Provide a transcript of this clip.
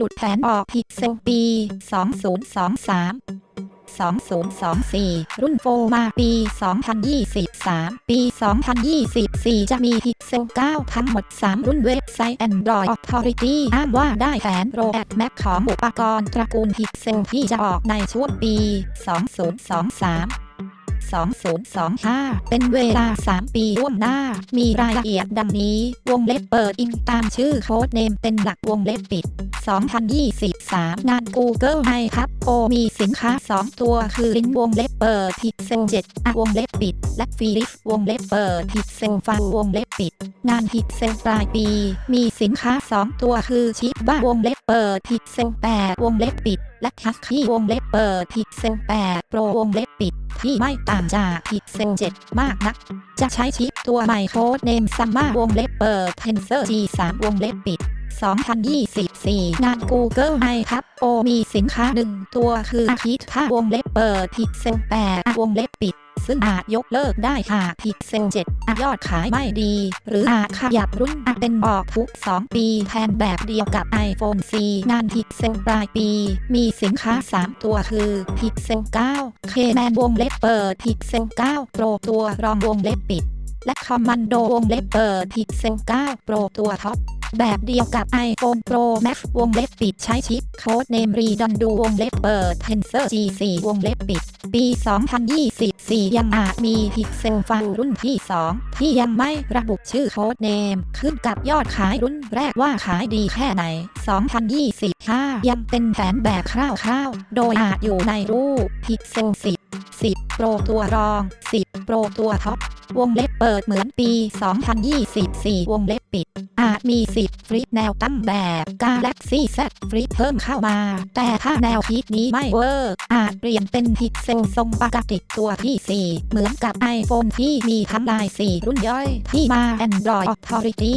หลุดแผนออกพิกเซลปี 2023 2024 รุ่นโฟมาปี 2023 ปี 2024 จะมีพิกเซล9ทั้งหมด 3 รุ่นเว็บไซต์ Android Authority อ้างว่าได้แผนโรแอดแม็กของอุปกรณ์ตระกูลพิกเซลที่จะออกในช่วงปี 2023 2025 เป็นเวลา 3 ปีล่วงหน้า มีรายละเอียดดังนี้ วงเล็บเปิดอิงตามชื่อโค้ดเนมเป็นหลักวงเล็บปิด 2023 งาน Google ให้ครับโอมีสินค้า 2 ตัวคือลินวงเล็บเปิด Pixel 7วงเล็บปิด และฟิลิปวงเล็บเปิด Pixel ฟังวงเล็บิดงาน Pixel ปลายปี มีสินค้า 2 ตัวคือชิปบ้าวงเล็บเปิด Pixel 8วงเล็บปิด และทักที่วงเล็บเปิด Pixel 8 Pro วงเล็บปิด ที่ไม่ต่างจาก Pixel 7มากนัก จะใช้ชิปตัวใหม่โค้ดเนมซัมมาวงเล็บเปิด Tensor G3 วงเล็บปิด2024 งาน Google ให้ครับโอมีสินค้าหนึ่งตัวคืออาทิตย์วงเล็บเปิด Pixel 8วงเล็บปิด ซึ่งอาจยกเลิกได้หาก Pixel 7อะยอดขายไม่ดี หรืออาจขยับรุ่นเป็นออกทุก 2 ปีแทนแบบเดียวกับ iPhone 4 งาน Pixel ปลายปี มีสินค้า 3 ตัวคือ Pixel 9 K-Man วงเล็บเปิด Pixel 9 Pro ตัวรองวงเล็บปิด และ Commando วงเล็บเปิด Pixel 9 Pro ตัวท็อปแบบเดียวกับ iPhone Pro Max วงเล็บปิดใช้ชิปโค้ดเนมรีดอนดูวงเล็บเปิด Tensor G4 วงเล็บปิด ปี 4 ยังอาจมีพิกเซลฟังรุ่นที่ 2 ที่ยังไม่ระบุชื่อโค้ดเนม ขึ้นกับยอดขายรุ่นแรกว่าขายดีแค่ไหน 2025 ยังเป็นแผนแบบคร่าวๆ โดยอาจอยู่ในรูป Pixel 10 10 Pro ตัวรอง 10 Pro ตัวท็อป วงเล็บเปิดเหมือนปี 2024 วงเล็บปิด อาจมี 10ฟลิปแนวตั้งแบบ Galaxy Z ฟลิปเพิ่มเข้ามา แต่ถ้าแนวคิดนี้ไม่เวิร์กอาจเปลี่ยนเป็นพิกเซลทรงปกติตัวที่ 4 เหมือนกับ iPhone ที่มีทั้งลาย 4 รุ่นย่อยที่มา Android Authority